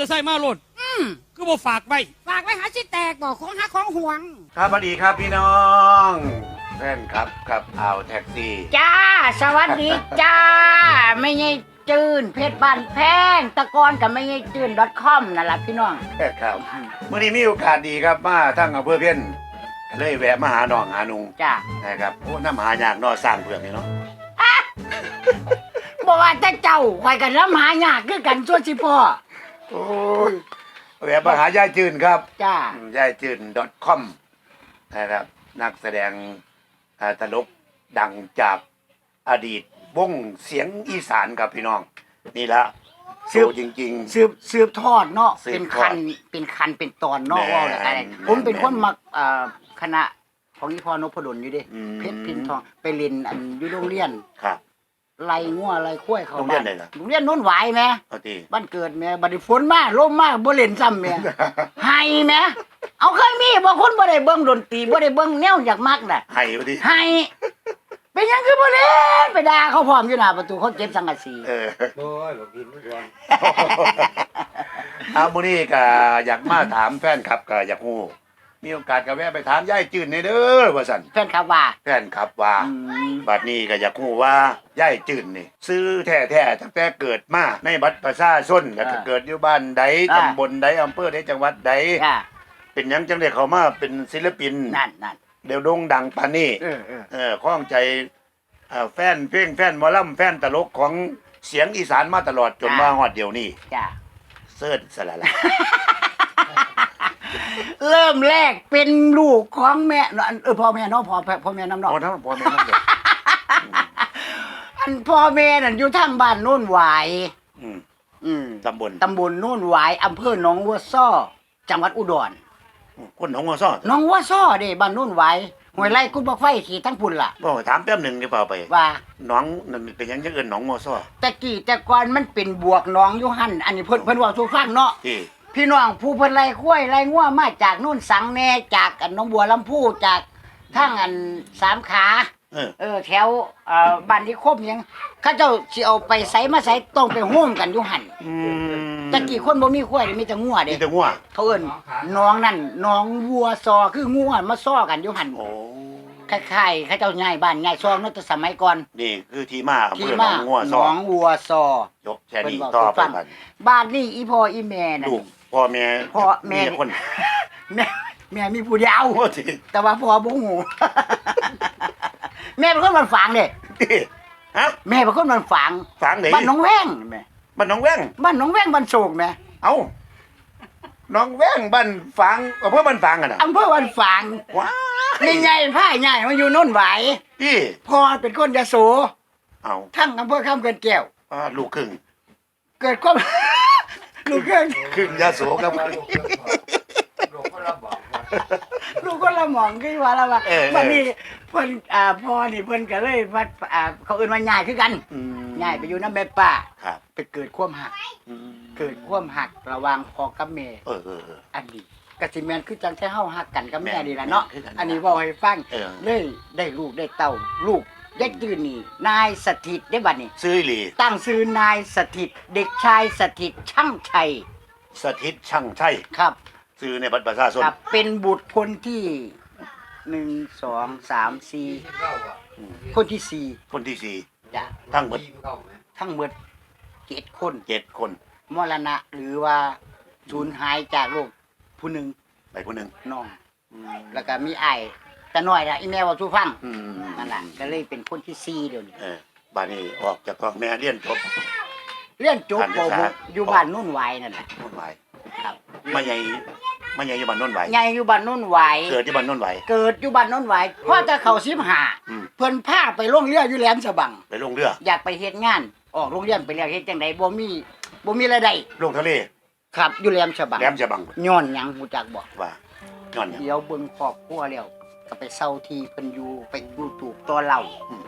ตอร์ไซค์มาโลดอืมคือบ่ฝากไว้ฝากไว้หาสิแตกบอกของหักของห่วง ครับสวัสดีครับพี่น้องแฟนครับครับเอาแท็กซี่ จ้า สวัสดีจ้า ไม่ใช่จืนเพชรบ้านแพง ตะกอนกับไม่ใช่จืน .com นั่นแหละพี่น้องครับเมื่อนี้มีโอกาสดีครับมาทั้งอำเภอเพี้ยนเลยแวะมาหาน้องหานุงจ้านะครับโอ้น้ำหายากเนอสร้างเพื่อนนี่เนาะบอกว่าแต่เจ้าคอยกันล้ำหายากคือกันส่วนสิพ่อ โอ้ยแวะมาหายายจืนครับจ้า ยายจืน .com นะครับ นักแสดงอ่าตลกดังจากอดีตวงเสียงอีสานครับพี่น้อง นี่ละสืสืบบจริง สืบสืบทอดเนาะสืบเป็นทอดคันเป็นคันเป็นตอนเนาะแม่นว่าอะไรอะไรแม่นผมเป็นคนมักเอ่อคณะของอีพอนพดลอยู่เดิอืม เพชรพินทองไปเรียนอันอยู่โรงเรียน ๆ ครับ ไล่งัวไล่ข้วยเขาโรงเรียนบ้าไหนล่ะ โรงเรียนโน้นหวายแหมเอาทีบ้านเกิดแม่บัดนี้ฝนมาลมมาบ่เล่นซ้ำแม่ให้แหม่เอาเคยมีบางคนบ่ได้เบิ่งดนตรีบ่ได้เบิ่งแนวอยากมักน่ะให้เอาทีให้ เป็นหยังคือบ่เล่นไปด่าเขาพร้อมอยู่หน้าประตูเขาเก็บสังกะสี เออ โอ้ยบอกกินไม่ควรอามื้อนี้ก็อยากมาถามแฟนครับก็อยากฮู้ มีโอกาสก็แวะไปถามยายจืนในเด้อว่าซั่นแฟนคลับว่าแฟนครับว่า อืมบัดนี้ก็อยากฮู้ว่ายายจืนนี่ ซื้อแท้ๆตั้งแต่เกิดมาในบัตรประชาชนแล้วก็เกิดอยู่บ้านใดตำบลใดอำเภอใดจังหวัดใดจ้าเป็นหยังจังได้เข้ามาเป็นศิลปินนั่นนั่นเดี๋ยวโด่งดังปานนี้ เออเออเออข้องใจเอ่อแฟนเพลงแฟนหมอลำแฟนตลกของเสียงอีสานมาตลอดจนมาฮอดเดี๋ยวนี้จ้าเสิร์ชสละละ เริ่มแรกเป็นลูกของแม่เออพ่อแม่เนาะพ่อพ่อแม่น้ำเนาะพอทั้งพอแม่ทั้งเด็กอันพ่อแม่นั่นอยู่ทางบ้านโน่นหวาย อืมอืมตำบลตำบลโน่นหวายอำเภอหนองวัวซ้อจังหวัดอุดรคนหนองหัวซ้อหนองวัวซ้อเด้บ้านโน่นหวายห้วยไร่กุบักไฟขี่ทั้งพุ่นล่ะบ่ถามแป๊บหนึ่งดีเปล่าไปว่า หน้องนั่นเป็นหยังจังเอิ้นหนองหัวซ้อแต่กี้แต่ก่อนมันเป็นบวกหน้องอยู่หั่นอันนี้เพิ่นเพิ่นเว่าสู่ฟังเนาะ ที่ พี่น้องผู้เพิ่นไล่ข้วยไล่งัวมาจากโน่นสังแน่จากอันหน้องบัวลำพูจากทางอันสามขา เออ เออแถวเอ่อบ้านที่คบหยังเขาเจ้าสิเอาไปใส่มาใส่ต้องไปโฮมกันอยู่หั่นอืมแต่กี้คนบ่มีข้วยมีแต่งัวมีเด้แต่หัวเขาเอิ้นน้องนั่นน้องวัวซอคืองัวมาซ้อกันอยู่หั่นโอ้คล้ายๆเขาเจ้าย้ายบ้านย้ายซองเนาะแต่สมัยก่อนนี่คือที่มาอำเภที่อหนมาองหัวหซ้นอองวัวซอ ยกแค่นี้เพิ่นบอกต่อสู่ไปฟังกัน บ้านนี่อีพ่ออีแม่น่ะลูก พ่อแม่พ่อแม่คนแม่แม่มีผู้เดียวโอ้ที่แต่ว่าพ่อบ่ฮู้แม่เป็นคนบ้านฝางเด้ที่ฮะแม่เป็นคนบ้านฝางฝังไหนบ้านหนองแว้งแม่บ้านหนองแว้งบ้านหนองแว้งบ้านโศกแม่เอ้าหนองแว้งบ้านฝังอำเภอบ้านฝังกันน่ะอำเภอบ้านฝางว้านี่ใหญ่ผ้าใหญ่มาอยู่โน่นไหวพี่พ่อเป็นคนยโสเอาทั้งอำเภอคำเกิดแก้วอ่าลูกครึ่งเกิดความ ลูกเกินครึ่งยาโสครับ หลวงพ่อรับบอกว่าลูกคนละหมองคือว่าแล้วว่าเออเออ วันนี้เพิ่นอ่าพ่อนี่เพิ่นก็เลยว่าอ่าเขาเอิ้นว่าย้ายคือกันอืมย้ายไปอยู่นำแม่ป้าครับไปเกิดความหัก อืมเกิดความหักระหว่างพ่อกับแม่เออเออเออ อันนี้ก็สิแม่นคือจังแท้เฮาหักกันกับแม่นี่ล่ะเนาะแม่นคือกันอันนี้เว้าให้ฟังเออ เลยได้ลูกได้เต้าลูก ได้ตื่นนี่นายสถิตได้บัดนี้ซื้ออีหลี ตั้งชื่อนายสถิต เด็กชายสถิตช่างชัยสถิตช่างใช่ครับซื้อในบัตรประชาชนครับเป็นบุตรคนที่หนึ่งสองสามสี่ที่เข้าอะคนที่สี่คนที่สี่จ้ะทั้งหมดที่เข้าไหมทั้งหมดเจ็ดคนเจ็ดคน มรณะหรือว่าสูญหายจากโลกผู้หนึ่งไปคนหนึ่งน้อง แล้วก็มีไอ้าย แต่น้อยละอีแม่ว่าสู้ฟังอืมนั่นแหละก็เลยเป็นคนที่สี่เดี๋ยวนี้เออบ้านนี้ออกจากท้องแม่เรียนจบ เรียนจบการปศึกษา หกอยู่บ้านนุ่นไหวายนั่นแหละโน่นไหวครับมาใหญ่มาใหญ่อยู่บ้านโน่นไหวใหญ่อยู่บ้านนุ่นไหวายเกิดที่บ้านโน่นไหว เกิดอยู่บ้านนุ่นไหวายพ่อจะเข้าสิบหาอืม เพิ่นพาไปโรงเรียนอยู่แหลมฉบัง ไปลงเรืออยากไปเฮ็ดงาน ออกโรงเรียนไปแล้วเฮ็ดจังไดบ่มีบ่มีรายได้ลงทะเลครับอยู่แหลมฉบังแหลมจะบังย้อนหยังฮู้จักบ่ว่าย้อนหยังเดี๋ยวเบิ่งครอบครัวแล้ว ก็ไปเซาที่เพิ่นอยู่ไปอยู่ตูบตัวเหล้าอืม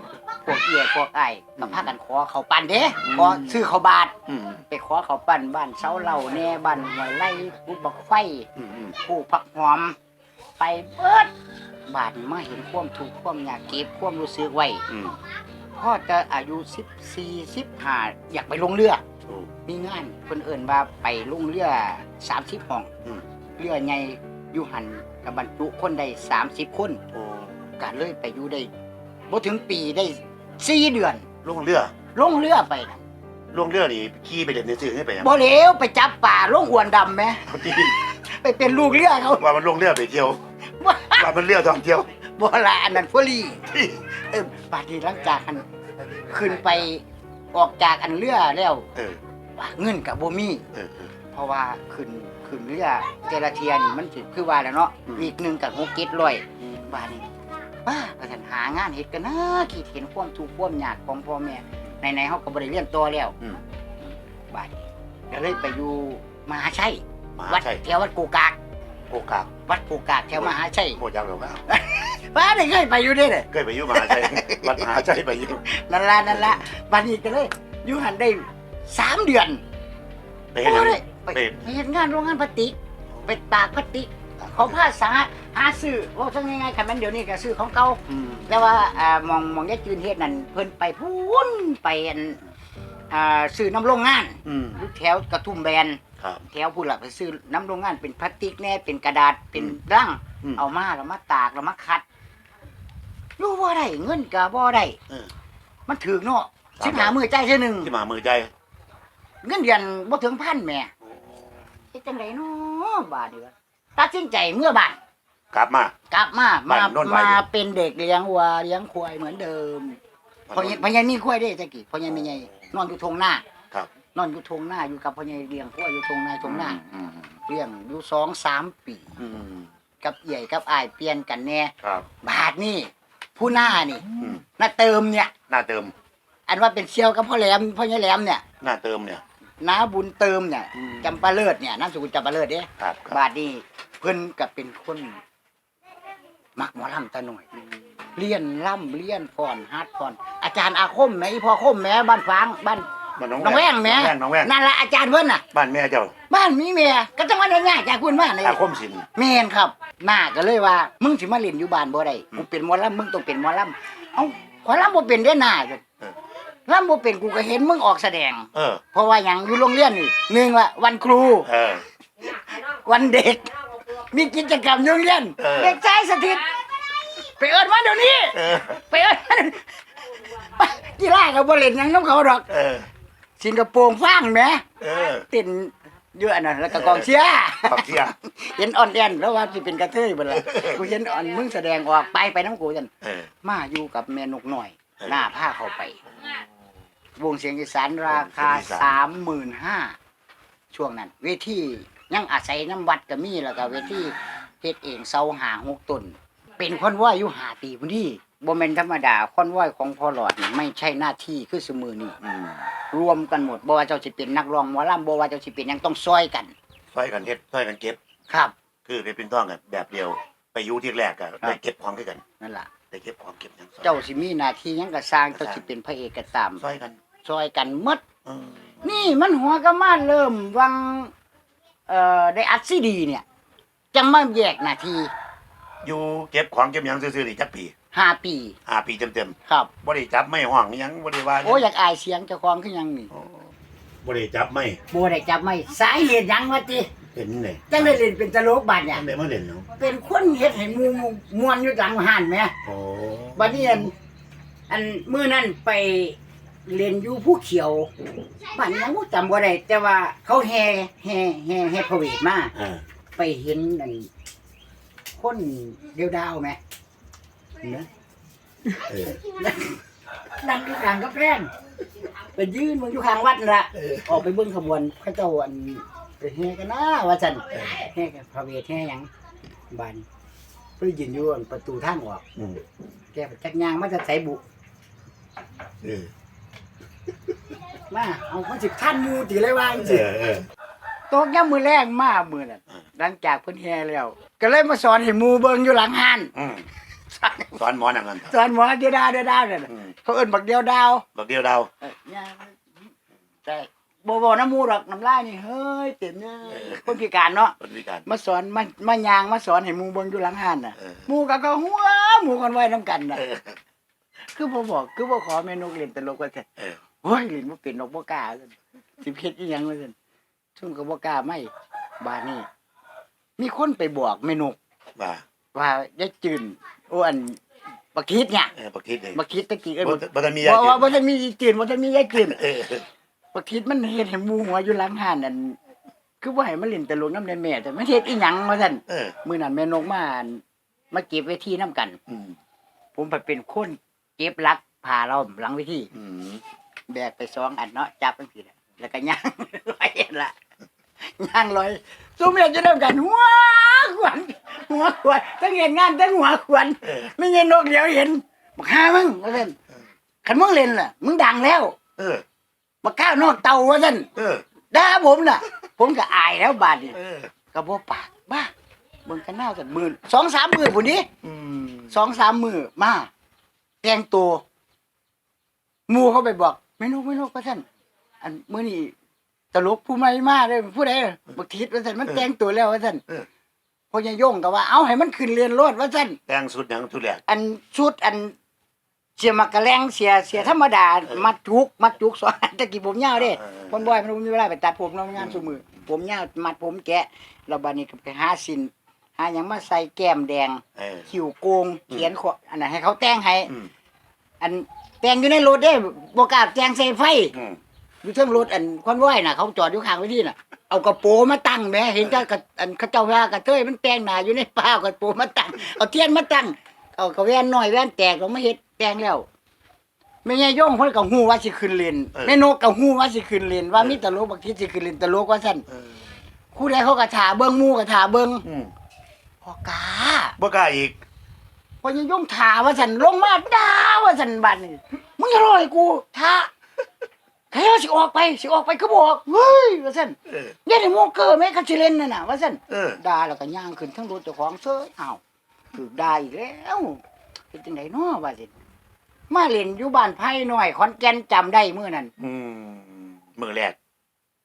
พวกเอี้ยพวกไอ้ายก็พากันขอเขาวปั้นเด้ขอซื้อเขาวบาท อืมไปขอเขาวปั้นบ้านเสาเหล้าแน่บ้านห้วยไร่กุบักไฟ อืมอืมผู้ผักหอม ไปเบิดบาดนี้มาเห็นความทุกข์ความยากเก็บความรู้สึกไว้อืมพ่อจะอายุ14 15อยากไปลงเรือโอ้มีงานเพิ่นเอิ้นว่าไปลงเรือ 30ห้องอืม เรือใหญ่อยู่หัน กับบรรจุคนได้30คนโอ้ก็เลยไปอยู่ได้บ่ถึงปีได้4เดือน ลงเรือลงเรือไปน่ะลงเรือนี่ขี่ไปเล่นในซื่อให้ไปยังบ่เหลวไปจับป่าลงอวนดำแหมเขาที่ไปเป็นลูกเรือเขาว่ามันลงเรือไปเที่ยวว่ามันเรือท่องเที่ยวบ่ละอันนั้นพวลีเออบาดนี้หลังจากอันขึ้นไปออกจากอันเรือแล้วเออว่าเงินกับบ่มีเออเออเพราะว่าขึ้น ขึ้นเรือเจลาเทียนี่มันสิคือว่าแล้วเนาะอืม วีกหนึงกับหกเก็ดร้อยบาดนี้ป้าก็สันหางานเฮ็ดกันนะคิดเห็นความทุกข์ความยากของพ่อแม่ในๆเฮาก็บ่ได้เรียนต่อแล้วอืม บาดนี้ก็เลยไปอยู่มหาชัยมหาวัดชัยแถววัดกูกาก โอกาสวัดกูกากแถวมหาชัยโมจังหรอกว่าป้าได้เคยไปอยู่เด้เด้เคยไปอยู่มหาชัย วัดมหาชัยไปอยู่นั่นละนั่นละบัดนี้ก็เลยอยู่หันได้สามเดือน ไปเห็นยังโอ้ย ไปไป ไปเห็นงานโรงงานพลาสติก ไปตากพลาสติกเขาพาสาหาซื้อว่าทั้งง่ายๆคันแมันเดี๋ยวนี้ก็ซื้อของเก่าอืมแต่ว่าอ่ามองมองยายจืนเฮ็ดนั่นเพิ่นไปพูนไปอันอ่าซื้อน้ำโรงงานอืมอยู่แถวกระทุ่มแบน ครับ แถวพูนล่ะไปซื้อน้ำโรงงานเป็นพลาสติกแน่เป็นกระดาษเป็นร่างอืม เอามาแล้วมาตากแล้วมาคัดรู้ว่าได้เงินก็บ่ได้เออ มันถือเนาะครับ สิบหามือใจายเท่อหนึงที่มามือใจ เงินเดือนบ่ถึงพันแหม่ เฮ็ดจังไดเนาะบาดนี้วะตัดสินใจเมื่อบ้านกลับมา กลับมามาบ้านโน่นไว้มาเป็นเด็กเลี้ยงวัวเลี้ยงควายเหมือนเดิมพ่อใหญ่พ่อใหญ่มีควายเด้จักกี้พ่อใหญ่ไม่ใหญ่นอนอยู่ทงหน้า ครับนอนอยู่ทงหน้าอยู่กับพ่อใหญ่เลี้ยงควายอยู่ทงหน้าทงหน้าอืมเลี้ยงอยู่สองสามปี อืมกับเอี่ยกับอ้ายเปลี่ยนกันแน่ครับ บาทนี่ผู้หน้านี่อืมน่าเติมเนี่ย หน้าเติม อันว่าเป็นเชี่ยวกับพ่อแหลมพ่อใหญ่แหลมเนี่ย หน้าเติมเนี่ย น้าบุญเติมเนี่ยอืมจำปาเลิศเนี่ยนามสกุลจำปาเลิศเด้ครับครับ บาดนี้เพิ่นก็เป็นคนมักหมอลำตาหน่อย เลี้ยนล่ำเลี้ยนฟ้อนฮาดฟ้อนอาจารย์อาคมแหม่อีพ่อคมแหม่บ้านฟางบ้านบ้านน้องน้องแวงแหม่น้องแวงน้องแวงนั่นละอาจารย์เพิ่นน่ะ บ้านแม่เจ้าบ้านมีแม่ก็จังว่าได้ยากจากคุณมาเลยอาคมสินแม่นครับหน้าก็เลยว่า มึงสิมาเล่นอยู่บ้านบ่ได้กูเป็นหมอลำมึงต้องเป็นหมอลำเอ้าขอลำบ่เป็นเด้อหน้าจ้ะ ลำบ่เป็นกูก็เห็นมึงออกแสดง เออ เพราะว่าหยังอยู่โรงเรียนนี่หนึ่งละวันครู เออ วันเด็ก มีกิจกรรมโรงเรียนเออ เด็กชายสถิตไปเอิ้นมาเดี๋ยวนี้เออ ไปเอิ้นมาเดี๋ยวนี้ไปกีฬากับ่เล่นหยังน้ำเขาดอก เออ สิงคโปร์ฟังแหมเออเต้นเยอะอันนั้นแล้วก็กองเชียร์ขอบเชียร์ เห็นอ่อนแอนแล้วว่าสิเป็นกระเทยเบ่ล่ะกูเห็นอ่อนมึงแสดงออกไปไปน้ำกูจัน เออ มาอยู่กับแม่นกหน่อยเออหน้าผ้าเข้าไป วงเสียงอีสานราคาวงเสียงอีสานสามหมื่นห้าช่วงนั้น เวทียังอาศัยน้ำวัดก็มีแล้วก็เวทีเฮ็ดเองเสาหาหกต้นเป็นคนว่าอยู่หาปีพุ่นนี่บ่แม่นธรรมดาคนว่าของพ่อหลอดนี่ไม่ใช่หน้าที่คือสมือนี่อืมรวมกันหมดบ่ว่าเจ้าสิเป็นนักร้องหมอลำบ่ว่าเจ้าสิเป็นหยังต้องซอยกันช่วยกันเฮ็ดช่วยกันเก็บครับ คือไปเป็นต้องกันแบบเดียวไปอยู่ที่แรกก็ได้เก็บของด้วยกันนั่นล่ะได้เก็บของเก็บหยังเจ้าสิมีหน้าที่หยังก็สร้างเจ้าสิเป็นพระเอกก็ตามช่วยกัน ซอยกันหมดเออนี่มันหัวก็มาเริ่มวังเอ่อได้อัดซีดีเนี่ย จังมาแยกหน้าที่อยู่เก็บของเก็บหยังซื่อๆนี่จักปีห้าปี ห้าปีเต็มครับ ๆบ่ได้จับไม่ห้องหยังบ่ได้ว่าหยังโอ้อยากอายเสียงเจ้าของคือหยังนี่โอ้บ่ได้จับไม่บ่ได้จับไม่สาเหตุหยังวะติเห็นเลยจังได้เล่นเป็นตลกบาดเนี่ย จังได้มาเล่นเนาะเป็นคนเฮ็ดให้หมู่ม่วนอยู่หลังห้านแหมโอ้บัดนี้อันอันมื้อนั้นไป เล่นอยู่ผู้เขียวบ้านหยังบ่จำบ่ได้แต่ว่าเขาแห่แห่แห่แห่พระเวทมาอ่าไปเห็นอันคนเดียวดาวไหมเนอะเออนั่งอยู่กลางกับแพงไปยืนมึงอยู่ข้างวัดนั่นละเออ ออกไปเบิ่งขบวนพระเจ้าอันไปแห่กันนะว่าจันแห่กันพระเวทแห่หยังบานเพื่อยืนอยู่อันประตูทางออก อืมแกไปจักยางมาจะใส่บุ เออ มาเอามันสิท่านหมูตีเลยว่าจังเอสิอเออ ตกย่ำมือแรกมามือนั่นอ่าหลังจากเพิ่นแห่แล้ว ก็เลยมาสอนให้หมูเบิ่งอยู่หลังห้านอืมสอนหมอนั่นนั่นสอนหมอเดียวดาวเดียวดาวนั่นน่ะอืมเขาเอิ้นบักเดียวดาว บักเดียวดาว เอ้ยย่าแต่บ่บ่น้ำมูดอกน้ำลายนี่เฮ้ยเต็มเนี่ยคนพิการเนาะคนพิการ มาสอนมามายางมาสอนให้หมูเบิ่งอยู่หลังห้านน่ะเออ หมูก็ก็หัวหมูกันไว้นํกันน่ะเออคือบ่บอกคือบ่ขอแม่นกเล่นตลกว่าซั่นเออ โอ้ยเล่นบ่เป็นนกบ่กล้าซั่นสิเฮ็ดอีหยังว่าซั่นซุ่มก็บ่กล้าไม่บาดนี้ มีคนไปบอกแม่นกว่า ว่ายายจืนโอ้อันบักคิดเนี่ยเออปักทิศเองบักคิดตะกี้เอ้ยบ่บ่บ่ทันมียาว่ากิว่าบ่ทันมียายจืนบ่ทันมียายจืน เออบักคิดมันเฮ็ดให้หมู่หัวอยู่หลังห้านนั่นคือบ่ให้มันเล่นตลกนำแม่แต่มันเฮ็ดอีหยังว่าซั่นเออมื้อนั้นแม่นกมาอั่นมาเก็บเวทีนํกัน อืมผมไปเป็นคนเก็บลักพาเราหลังเวทีอืม แบกไปสองอันเนาะจับจังซี่แหละแล้วก็ย่างลอยละย่างลอยซุมเฮ็ดจะนํกันหัวขวัญหัวขวัญทั้งเห็นงานทั้งหัวขวัญเออไม่เงินนกเดียวเห็นบักหามึงว่าซั่นคันมึงเล่นล่ะมึงดังแล้วเออบักก้าวนอกเตาว่าซั่นเออด่าผมน่ะ ผมก็อายแล้วบาดนี้เออก็บ่ปากบ้ามึงกันหน้ากันหมื่นสองสามหมื่นพุ่นนี้ อืมสองสามมือมาแต่งตัวหมูเขาไปบอก ไม่นกไม่นกว่าซั่นอันมื้อนี้ตลกผู้ใหม่มาเด้อผู้ใดบักทิศว่าซั่นมันแต่งตัวแล้วว่าซั่นพอยายโยงก็ว่าเอาให้มันขึ้นเรือนรถว่าซั่นแต่งสุดหยังทุแลกอันชุดอันเสียมักกะแรงเสียเสียธรรมดามัดจุกมัดจุกสองอันตะกี้ผมยาวเด้คนบ่อยมันบ่มีเวลาไปตัดผมเนาะงานซุมือผมยาวมัดผมแกะแล้วบัดนี้ก็ไปหาสินหาหยังมาใส่แก้มแดง เออ คิ้วโกงเขียนขวอันนั้นให้เขาแต่งให้ อืม อัน แต่งอยู่ในรถเด้บ่กล้าแต่งใส่ไฟ อืมอยู่เทิงรถอันคอนว้อยน่ะเขาจอดอยู่ข้างไว้ที่น่ะ เอากระโปรงมาตั้งแหม่เห็นก็กระอันเขาเจ้าว่ากระเทยมันแต่งหน้าอยู่ในป่าเอากระโปรงมาตั้งเอาเทียนมาตั้งเอากระแว่นน้อยแว่นแตกเรามาเฮ็ดแต่งแล้วแม่ยายย่งเพิ่นก็ฮู้ว่าสิขึ้นเล่นแม่นกก็ฮู้ว่าสิขึ้นเล่นว่ามีตลกบักทีสิขึ้นเล่นตลกว่าซั่นเออผู้ใดเขาก็ท่าเบิ่งหมู่ก็ท่าเบิ่งอืมพอกาบ่กล้าอีก พอยายย่งท่าว่าซั่นลงมาด่าว่าซั่นบัดนี้มึงอย่ารอให้กูท่าใครเอาสิออกไปสิออกไปก็บอกเฮ้ยว่าซั่นเอออย่าได้โมเกอร์แม่คันสิเล่นนั่นน่ะว่าซั่นเออ ด่าแล้วก็ย่างขึ้นทั้งรถเจ้าของเซ้ยอ้าวถูกด่าอีกแล้วเป็นจังได๋น้อว่าสิมาเล่นอยู่บ้านไผ่น้อยขอนแก่นจำได้มื้อนั้น อืมมือแรก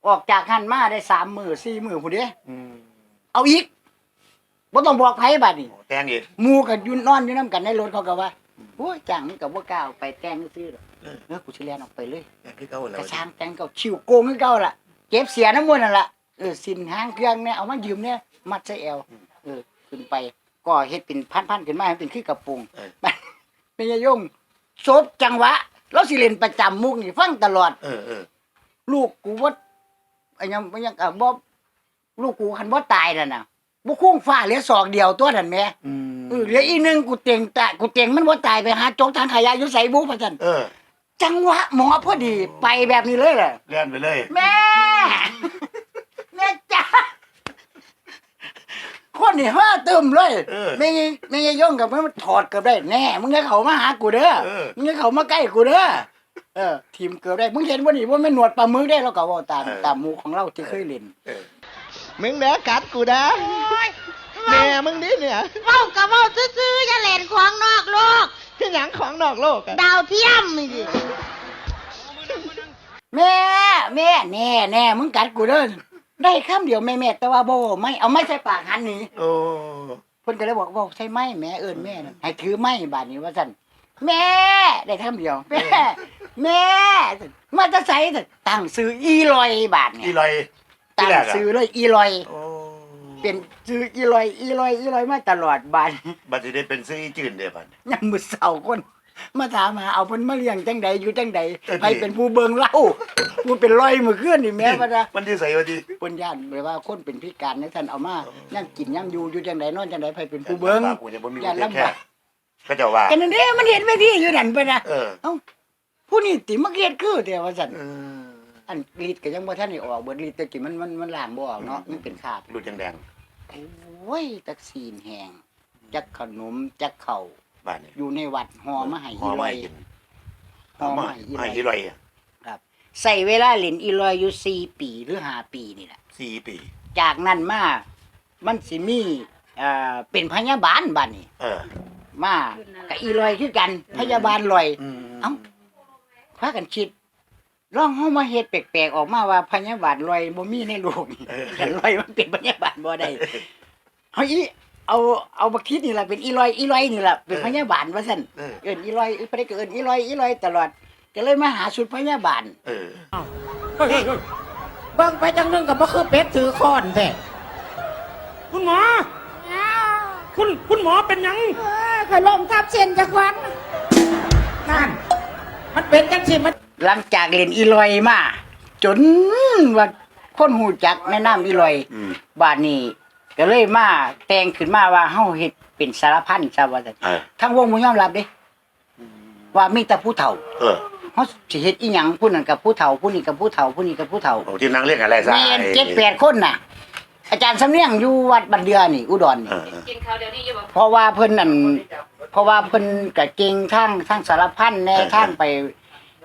ออกจากหันมาได้สามมื้อสี่มื้อพุ่นเด้อืมเอาอีก บ่ต้องบอกไผบัดนี้แต่งอีก หมู่ก็อยู่นอนอยู่นํกันในรถเขาก็ว่าโอ้ยจังมันก็บ่กล้าเอาไปแต่งซื่อๆดอกเออกูสิแล่นออกไปเลยแต่งคือเก่าแล้วกระช่างแต่งเก่าชิวโกงคือเก่าล่ะเก็บเสียน้ำมันนั่นล่ะเออสินหางเครื่องเนี่ยเอามายืมเนี่ยมัดใส่แอวเออขึ้นไปก็เฮ็ดเป็นพันๆขึ้นมาให้เป็นคือกระโปรงเป็นยายงซบจังหวะเราสิเล่นประจำมุกนี่ฟังตลอด เออเออลูกกูว่าไอ้ยังบ่ยังอะบ่ลูกกูคันบ่ตายนั่นน่ะ บ่คุ้งฟ้าเหลือศอกเดียวตัวนั่นแหม่อืมเออเหลืออีกหนึงกูเต็งตะกูเต็งมันบ่ตายไปหาจกทางขยะอยู่ไสบุพะจันเออจังหวะหมอพอดีไปแบบนี้เลยแหละ เลื่อนไปเลย แม่ แม่จ้าคนนี่ห้าเติมเลยเออไม่ยังไม่ยังย่องกับมันถอดเกือบได้แน่ มึงจะเขามาหากูเด้อเออ มึงจะเขามาใกล้กูเด้อเออ ทีมเกือบได้มึงเห็นว่านี่ว่าไม่หนวดปลาหมึกได้เราก็เว่าตามตามหมูของเราที่เคยเล่น เออ มึงเด้อกัดกูนะ แม่มึงดิเนี่ยเว้ากับเว้าซื่อๆอย่าเล่นของนอกโลกที่หยังของนอกโลกอะดาวเทียมนี่สิแม่แม่แน่แน่มึงกัดกูเด้อได้คำเดียวแม่แม่แต่ว่าบ่ไม่เอาไม่ใส่ปากหันหนี่โอ้เพิ่นก็เลยบอกว่าใช่ไหมแม่เอิ้นแม่น่ะให้ถือไม้บาดนี้ว่าซั่นแม่ได้คำเดียวแม่แม่มาจะใส่ตั้งซื้ออีลอยบาทอีเนี่ยลอยที่ตั้งแรกอะซื้อเลยอีลอย โอ้ เป็นซื้ออีลอยอีลอยอีลอยมาตลอดบาดบัดสิได้เป็นซื้ออีจืนเด้อบัดยังมือเศร้าคน มาถามหาเอาเพิ่นมาเลี้ยงจังใดอยู่จังใดเออใครเป็นผู้เบิ่งเล่าผู้เป็นรอยมื้อคืนนี่แม่ว่านะมันที่ใส่ว่าดีเพิ่นย่านแบบว่าคนเป็นพิการในท่านเอามายังกินยังอยู่อยู่จังใดนอนจังใดไผเป็นผู้เบิ่งกูจะบ่มีอย่าคนลำแค่บากก็จะว่ากันนั่นเด้มันเห็นไปที่อยู่นั่นไปนะเออผู้นี้ติมาเกียดคือแต่ว่าซั่นเอออันลีดก็ยังบ่ทันได้ออกเบิดลีดแต่กี้มันมันมันล้างบ่ออกเนาะมันเป็นคราบรูดแดง โอ้ยตักซีนแห้งจักขนมจักข้าวๆบ้านนี้อยู่ในวัดห่อมาให้ห่อีอลมาอยให้กินห่อห่อมามาให้อีลให้อยอีลอยอะใส่เวลาเล่นอีลอยอยู่4ปีหรือ5ปีนี่แหละสี่ปี จากนั้นมามันสิมีเอ่อเป็นพยาบาลบัดนี้เออมากับอีลอยคือกันพยาบาลลอยอืมเอ้า พากันคิด ลองเฮามาเฮ็ดแปลกๆออกมาว่าพยาบาทลอยบ่มีในโลกนี่เออแต่ลอยมันเป็นพยาบาทบ่ได้เฮาอีเอาเอาบักคิดนี่ล่ะเป็นอีลอยอีลอยนี่ล่ะเป็นพยาบาลว่าซั่นเออเอิ้นอีลอยอีพระก็เอิ้นอีลอยอีลอยตลอดก็เลยมาหาชุดพยาบาลเออเฮ้ยเฮ้ยเฮ้ยเบิ่งไปจังนึงกับบ่คือเป็ดถือค้อนแท้คุณหมอคุณคุณหมอเป็นหยังเออเคยลมทับเส้นจากวันนั่นมันเป็นจังสิมัน หลังจากเล่นอีลอยมาจนว่าคนหูจักแนะนำอีลอยอืม บาดนี้ก็เลยมาแต่งขึ้นมาว่าเฮาเฮ็ดเป็นสารพันซะว่าซั่นเออทั้งวงบ่ยอมรับเด้ว่ามีแต่ผู้เฒ่าเออเฮาสิเฮ็ดอีหยังผู้นั้นกับผู้เฒ่าผู้นี้กับผู้เฒ่าผู้นี้กับผู้เฒ่า โอ้ที่นั่งเรียกอะไรซะแม่นเจ็ดแปดคนน่ะ อาจารย์สำเนียงอยู่วัดบันเดือนี่ อุดรนี่เออเออเพราะว่าเพิ่นนั่นเพราะว่าเพิ่นก็เก่งทางทางสารพันแหน่เออทางไป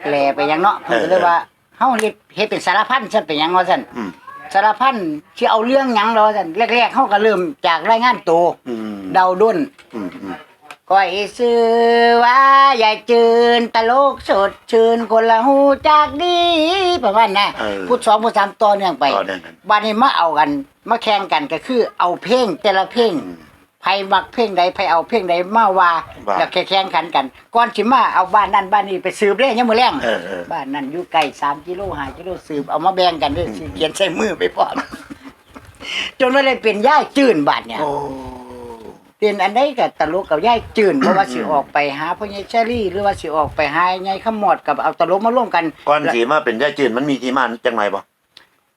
แหลไปหยังเนาะเพิ่นก็เลยว่าเฮาเฮ็ดเฮ็ดเป็นสารพันซั่นเป็นหยังว่าซั่นอืม สารพันสิเอาเรื่องหยังเราซั่นแรกๆเฮาก็เริ่มจากรายงานตัวอืมเดาด้น อืมอืม ก้อยซื้อว่าอย่าจืนตลกสดชื่นคนละหูจากดีประมาณน่ะเออพูดสองพูดสามต่อเนื่องไปต่อเนื่องกันบัดนี้มาเอากันมาแข่งกันก็คือเอาเพลงแต่ละเพลงอืม ไผมักเพลงใดไผเอาเพลงใดมาว่าว่าแล้วแข่งขันกันก่อนสิมาเอาบ้านนั้นบ้านนี้ไปสืบเด้ยังมื้อแรงเออเออ บ้านนั้นอยู่ไกล3กิโล5กิโลสืบเอามาแบ่งกันเด้อสิเขียนใส่มือไปพร้อม จนว่าเลยเป็นย่ายจื้นบาดเนี่ย โอ้เป็นอันใดกับตลกกับย่ายจืนเพราะว่าสิออกไปหาพ่อใหญ่เชอรี่ หรือว่าสิออกไปหายายขมอดกับเอาตลกมาร่วมกัน ก่อนสีมาเป็นยายจืนมันมีที่มาจังไรบ่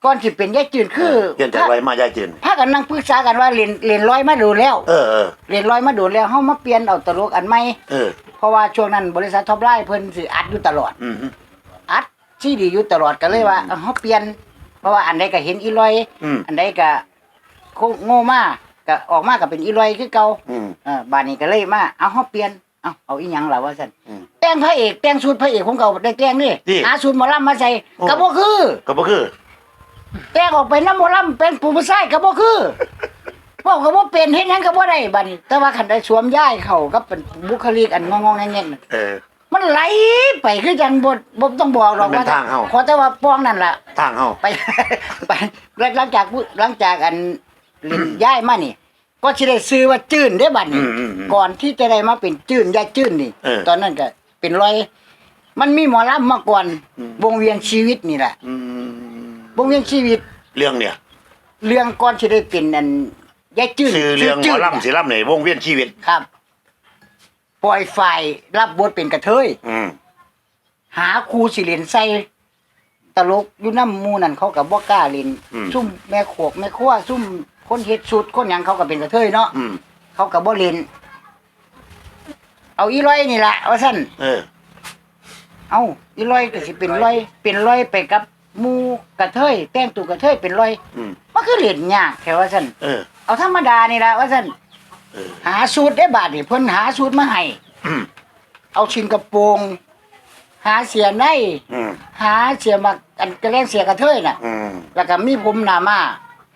ก่อนสิเป็นย่ายจืนคือเปลี่ยนจากไรมายายจืนพากันนั่งปรึกษากันว่าเรียนเรียนร้อยมาดูแล้วเออเออเรียนร้อยมาดูแล้วเฮามาเปลี่ยนเอาตลกอันใหม่เออเพราะว่าช่วงนั้นบริษัทท็อปไลน์เพิ่นสิอัดอยู่ตลอดอืมอัดซีดีอยู่ตลอดก็เลยว่าเอาเฮาเปลี่ยน เพราะว่าอันใดก็เห็นอีลอย อืมอันใดก็โคโง่มาก็ออกมาก็เป็นอีลอยคือเก่าอืม เออบานนี้ก็เลยมาเอาเฮาเปลี่ยนเอาเอาอีหยังล่ะว่าซั่นอืมแต่งพระเอกแต่งชุดพระเอกของเก่าได้แต่งนี่นี่หาชุดหมอลำมาใส่โอ้ ก็บ่คือ ก็บ่คือ แต่งออกไปน้ำหมอลำเป็นผู้ผู้ชายก็บ่คือเว้าก็บ่เป็นเฮ็ดหยังก็บ่ได้บัดนี้แต่ว่าคันได้สวมย้ายเข้ากับเป็นบุคลิกอันงองๆแงงๆน่ะเออ มันไหลไปคือจังบ่บ่ต้องบอกหรอกมันเป็ว่านทางเอ้าขอแต่ว่าป้องนั่นล่ะ ทางเฮา ไป ไปหลังจากผู้หลังจากอันเล่นย้ายมานี่ ก็สิได้ซื้อว่าจื้นได้บัดอืนี้มอืมอืมก่อนที่จะได้มาเป็นจื้นยายจื้นนี่ เออตอนนั้นก็เป็นรอย มันมีหมอลำมาก่อน อืม วงเวียนชีวิตนี่แหละ อืม วงเวียนชีวิตเรื่องเนี่ยเรื่องก่อนที่ได้เป็นอันยายจื้นชื่อเรื่องหมจื้อนลำศิลป์ในวงเวียนชีวิต ครับ ปล่อยไฟรับบทเป็นกระเทย อืมหาครูสิเล่นใส่ตลกอยู่น้ำหมูนั่นเขากับบ่กล้าเล่นอืมซุ่มแม่ขวกแม่ครัวซุ่มคนเฮ็ดชุดคนหยังเขาก็เป็นกระเทยเนาะอืมเขากับบ่เล่นเอาอีร้อยนี่ล่ะว่าซั่นเออ เอาอีร้อยก็สิเป็นร้อย เป็นร้อยไปกับ หมู่กระเทยแต่งตัวกระเทยเป็นร้อยอืม มันคือเล่นยากแค่ว่าซั่นเออ เอาธรรมดานี่ล่ะว่าซั่นเออ หาสูตรได้บาดนี่เพิ่นหาสูตรมาให้อืมเอาชินกระโปรงหาเสียในอืมหาเสียมาอันกระเล่นเสียกระเทยน่ะ อืม แล้วก็มีผมหน้ามา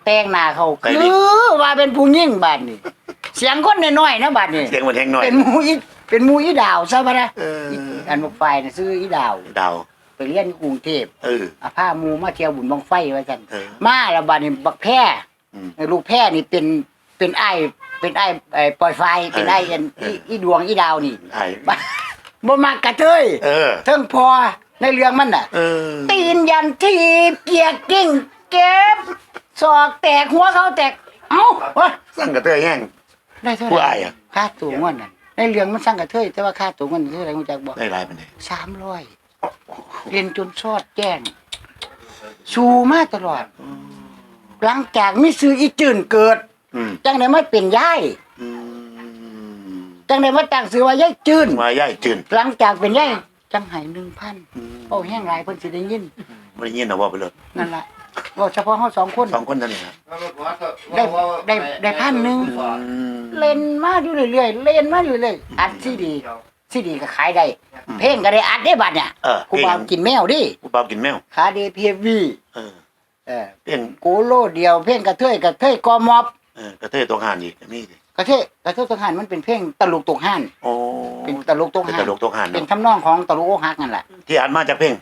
แต่งหน้าเขาไปคืดิอว่าเป็นผู้หญิงบาดนี่เสียงคนน้อยๆนะบาดนี่เสียงมันแห้งหน่อย เป็นหมูอีเป็นหมูอีดาวซะบ่นะเอออันบอกไฟน่ะซื้ออีดาวดาวไป เรียนอยู่กรุงเทพเออ อาพาหมูมาเที่ยวบุญบังไฟไว้กันเออ มาแล้วบัดนี้บักแพร่อืม ลูกแพร่นี่เป็นเป็นไอ้ายเป็นไอ้ายไอ้ปล่อยไฟเป็นไอ้ายอันเออีออีดวงอีดาวนี่ไอ้บ่บ่มักกระเทยเออ เทิงพอในเรื่องมันน่ะ เออ ตีนยันทีบเกียกกิ้งเก็บศอกแตกหัวเขาแตก เอ้าวะสั่งกระเทยแห้ง ได้เท่าไหผู้ร่อ้ายอะ ค่าตัวมันนั่นในเรื่องมันสร้างกระเทยแต่ว่าค่าตัวมันเท่าไหร่คุณจักบอกได้หลายปานใดสามร้อย เรียนจนชอดแจ้ง ชูมาตลอด หลังจากมิซื้ออีจื่นเกิด อืมจังได้มาเป็นย่าย อืมจังได้มาตั้งซื้อว่าย่ายจื่น มาย่ายจืนหลังจากเป็นย่ายจังใหายหนึ่งพันโอ้แห้งหลายเพิ่นสิได้ยินบ่ได้ยินเอาว่าไปเลยนั่นล่ะว่าเฉพาะเฮาสองคน สองคนเท่านั้นครับได้ได้ได้พันหนึ่ง อืมเล่นมาอยู่เรื่อยๆ เล่นมาอยู่เรื่อยๆอัดซีดี ซีดีก็ขายได้เพลงก็ได้อัดได้บัดเนี่ยเออกูบ่าวกินแมวดิกูเปล่ากินแมวคาเดพีวีเออเออเพียงกูโลเดียวเพลงกระเทยกระเทยกอมอบเออกระเทยตัวหานอีกก็มีสิกระเทยกระเทยตกหันมันเป็นเพลงตลกตกหันโอ้เป็นตลกตกเป็นหัตนลกตัวหานเป็นเนาะทำนองของตลกอกหักนั่นแหละที่อ่านมาจากเพลง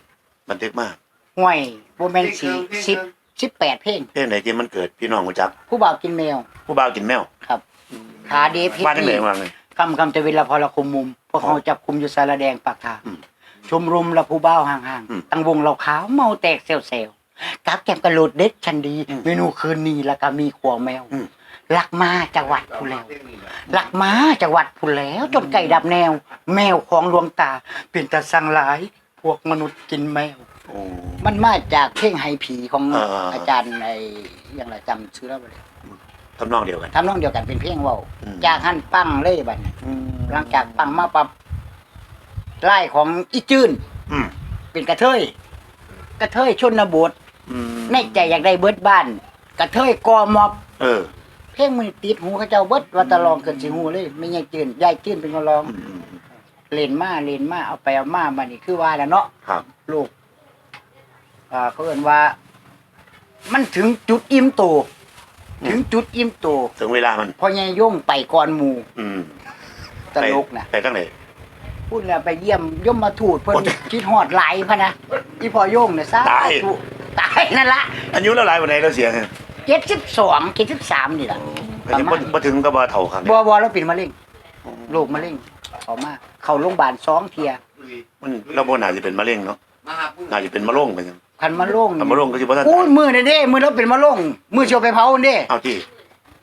บันทึกมากห่วยบ่แม่นสิสิบสิบแปดเพลงเพลงไหนที่มันเกิดพี่น้องรู้จักผู้บ่าวกินแมวผู้บ่าวกินแมวครับขาเดฟเฮ็ดบ้านจังไหนนี่มาเลย คำคำจะเวลาพอละคุมมุมพวกเขาจับคุมอยู่สารแดงปากทางอืมชมรมละผู้บ่าวห่างอืมๆตั้งวงเราขาวเมาแตกเซลเซลกับแกมกระโดดเด็ดชันดีอืมเมนูคืนนี้แล้วก็มีขวแมวอืมลักมาจังหวัดผู้แล้วลักมาจังหวัดผู้แล้ว จนไก่ดับแนว แมวของหลวงตา เป็นตาสังหลาย พวกมนุษย์กินแมวโอ้มันมาจากเพลงไฮผีของอ่าๆอาจารย์ไอ้อยังไรจำชื่อแล้วบ่ได้ ทำนองเดียวกัน ทำนองเดียวกันเป็นเพลงเว้าอืม จากหันปังเลยบัดนี้หลังจากปังมาปั๊บไล่ของอีจื้นอืมเป็นกระเทย กระเทยชนบทอืมในใจอยากได้เบิดบ้าน กระเทยกอมอบ เออเพลงมันติดหูเขาเจ้าเบิดว่าตะลองเกินสิหูเลยไม่ใช่จื้นยายจื้นเป็นคนร้องอืมอืมเล่นมาเล่นมาเอาไปเอามาบัดนี้คือว่าแล้วเนาะ ครับลูกอ่าเขาเอ่นว่า มันถึงจุดอิ่มโต ถึงจุดอิ่มโตถึงเวลามันพอยายย่งไปก่อนหมู่อืมตลกนะไปตั้งไหนพูดแล้วไปเยี่ยมย่มมาถูดเพิ่นโอ้ยคิดฮอดหลายพะนะอีพอย่งเนี่ยซะตายตายนั่นละอายุแล้วหลายวันไหนแล้วเสียงเจ็ดสิบสองเจ็ดสิบสามนี่แหละอันนี้บ่บ่ถึงก็บ่เท่าครับบัวบัวเราเป็นมะเร็งโรคมะเร็งเขามา เข้าโรงพยาบาลสองเทียมันเราบ่น่าจะเป็นมะเร็งเนาะมาหาผู้น่าจะเป็นมะโรงไปจัง พันมะโรงถ้ามะโรงก็สิบ่ทันอู้มือนี่เด้ มือเราเป็นมะโรงมือเชียวไปเผาเด้เอาที่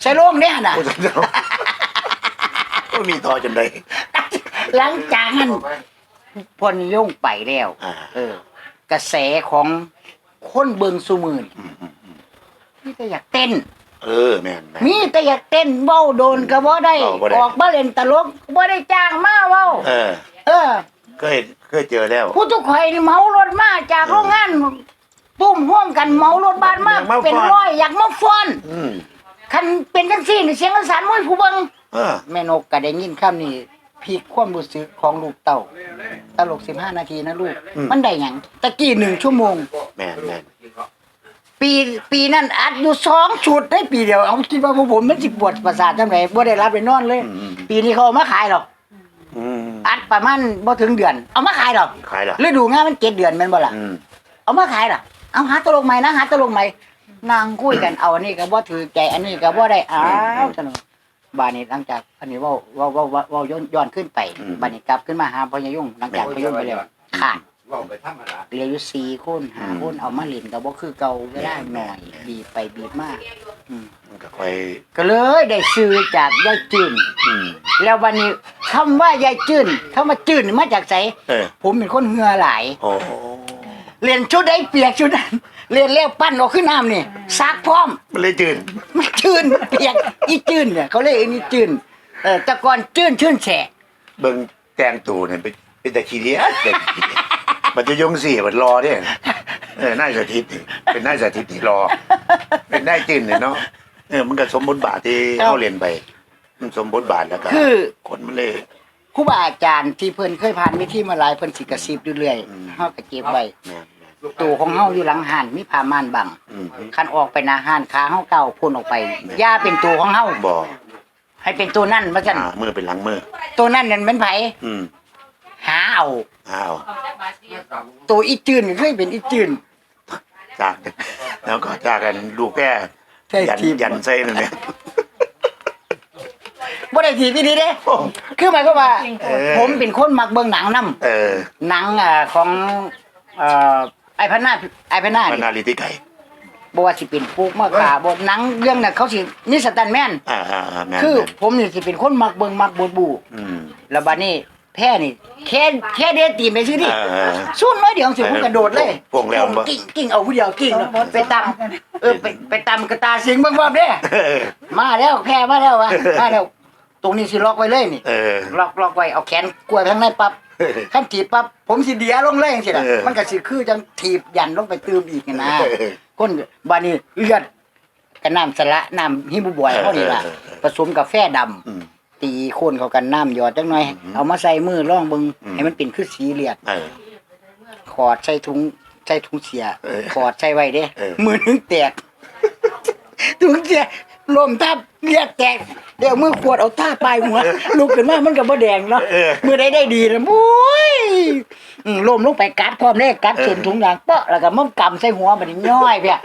ใส่โรงเนี่ยน่ะ โอ้ยเจ้าก็มีต่อจนได้ หลังจากนั้นพอนิยงไปแล้ว อ่า เออ กระแสของคนเบิงสุมือนี่อืมอืมอืมมีแต่อยากเต้น เออแม่นแม่น มีแต่อยากเต้นเว้าโดนก็บ่ได้ เว้าบ่ได้ ออกมาเล่นตลกบ่ได้จ้างมาเว้า เออ เออ เคยเคยเจอแล้ว ผู้ทุกข่อยนี่เหมารถมาจากโรงงานตุ้มห่วมกันเหมารถบ้านมาอยากมาฟ้อน เป็นร้อยอยากมาฟ้อน อืมคันเป็นจังซี่นี่เสียงสารมวยผู้เบิ่งเออแม่นกก็ได้ยินคำนี้พีคความรู้สึกของลูกเต่าตลก15 นาทีนะลูก มันได้หยังตะกี้หนึ่งชั่วโมง แม่นแม่นปีปีนั้นอัดอยู่สองชุดได้ปีเดียวเอาคิดว่าพวกผมมันสิปวดประสาทจังไดบ่ได้รับไปนอนเลยอืมปีนี้เขาเอามาขายหรอก อืม อัดประมาณบ่ถึงเดือน เอามาขายหรอกขายละฤดูงานมันเจ็ดเดือนแม่นบ่ล่ะอืมเอามาขายหรอกเอาหาตลกใหม่นะหาตลกใหม่นางคุยกันเอาอันนี้ก็บ่ถือใจอันนี้ก็บ่ได้อ้าวสนุกบานนี้หลังจากอันนี้เว้าเว้าเว้าเว้าเว้าย้อนย้อนขึ้นไปบานนี้กลับขึ้นมาหาพ่อยายงหลังจากพ่อยงไปแล้วขาด ว่าไปธรรมดา เหลืออยู่สี่คนหาคนเอามาเล่นก็บ่คือเก่าเวลาหน่อย บีบไปบีบมา อืมมันก็ค่อย ก็เลยได้ซื้อจากยายจืนอืม แล้ววันนี้คำว่ายายจืนคำว่าจืนนี่มาจากไสเออ ผมเป็นคนเหือหลาย โอ้เรียนชุดใดเปียกชุดนั้นเรียนแล้วปั้นออกขึ้นน้ำนี่ซักพร้อม มันเลยจืดมันจืนเปียกอีจืนเนี่ยเขาเรียกอีนี่จืนเออแต่ก่อนจืนชื่นแฉะเบิ่งแตงตูเนี่ยเป็นเป็นตะขี้เดียดเป็นมันจะยงสี่มันรอเด้ เออนายสถิตนี่เป็นนายสถิตที่รอ เป็นนายจืนเนี่ยเนาะเออมันก็สมบทบาทที่เฮาเรียนไป มันสมบทบาทแล้วก็คือ คนมันเลยครูบาอาจารย์ที่เพิ่นเคยผ่านวิธีมาหลายเพิ่นสิกระซิบเรื่อยอืมๆเฮาก็เก็บไว้แม่นตู้ของเฮาอยู่หลังห้านมีผ้าม่านบังๆอืมคันออกไปหน้าห้านขาเฮาเก่าพ่นออกไปอย่าเป็นตัวของเฮาบ่ให้เป็นตัวนั่นว่าซั่นอ่ามือเป็นหลังมือตัวนั่นนั่นเป็นไผอืม หาเอา อ้าวตัวอีจืนนี่เคยเป็นอีจืนจากกันแล้วก็จากกันลูกแก่ใช่ยันทีมยันใส่นั่นแหละบ่ได้ทีพี่ดีเด้คือหมายความว่า เออผมเป็นคนมักเบิ่งหนังนํเออหนังอ่าของเอ่อไอ้พันนาไอ้พันนามันนี่นาลิติไก่บ่ว่าสิเป็นปลูกมะขาบ่หนังเรื่องน่ะเขาสินี่สแตนแมนอ่าอ่าอ่าแม่นคือแม่นผมนี่สิเป็นคนมักเบิ่งมักบูดบู อืมแล้วบัดนี้ แพ้นี่แค่แค่เดนตีมไปซื่อดิเออเออสู้น้อยเดียวสิผมกระโดดเลยพวงแล้วบ่ กิ้งกิ้งเอาผู้เดียวกิ้งเนาะไปตำเออไปไปตำกระตาสิงเบิ่งว่าเด้เออมาแล้วแพ้มาแล้ววะมาแล้วตรงนี้สิล็อกไว้เลยนี่ เออ ล็อกล็อกไว้เอาแขนกล้วยไปข้างในปั๊บ ขั้นถีบปั๊บผมสิเดียลงเลยจังซี่ล่ะเออมันก็สิคือจังถีบยันลงไปตืมอีกนะเออคนบานี้เลือดกับน้ำสละน้ำฮิบุบวยเฮานี่ล่ะเออเออเออผสมกาแฟดำอืม ตีโคนเข้ากันน้ำหยอดจังหน่อยเอามาใส่มือล่องเบิงอืม ให้มันเป็นคือสีเลือดเออ ขอดใส่ถุงใส่ถุงเสียเออขอดใส่ไว้เด้ เออ มือนึงแตก ถุงเสียลมทับเลือดแตก เดี๋ยวมือขวดเอาท่าปลายหัวลุกขึ้นมามันก็บ่แดงเนาะเออ มือได้ได้ดีนะโอ้ยอืมล้มลงไปกัดพร้อมเลขกัดส่วนถุงยางเปาะแล้วก็มันกำใส่หัวบัดนี้ย่อยเพีย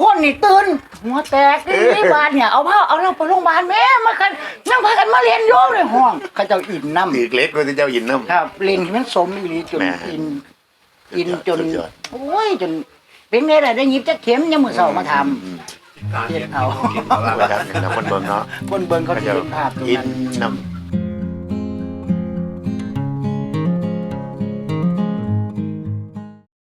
คนนี่ตื่นหัวแตกนี่บ้านเนี่ยเอาผ้าเอาเราไปโรงพยาบาลแม่มากันนั่งพากันมาเรียนโยมในห้องเขาเจ้าอินน้ำอีกเล็กก็จะเจ้ายินน้ำครับเล่นให้มันสมอีหลีจนแม่ อินอินจนสุดยอดโอ้ยจนเป็นไงล่ะได้หยิบจักเข็มยังมือเสามาทอืมำเฮ็ดเอา เอาไว้ครับน้ำมันเบิ่งเนาะคนเบิ่งเขาเขาสิจะเห็นภาพตรงอินนั้นน้ำ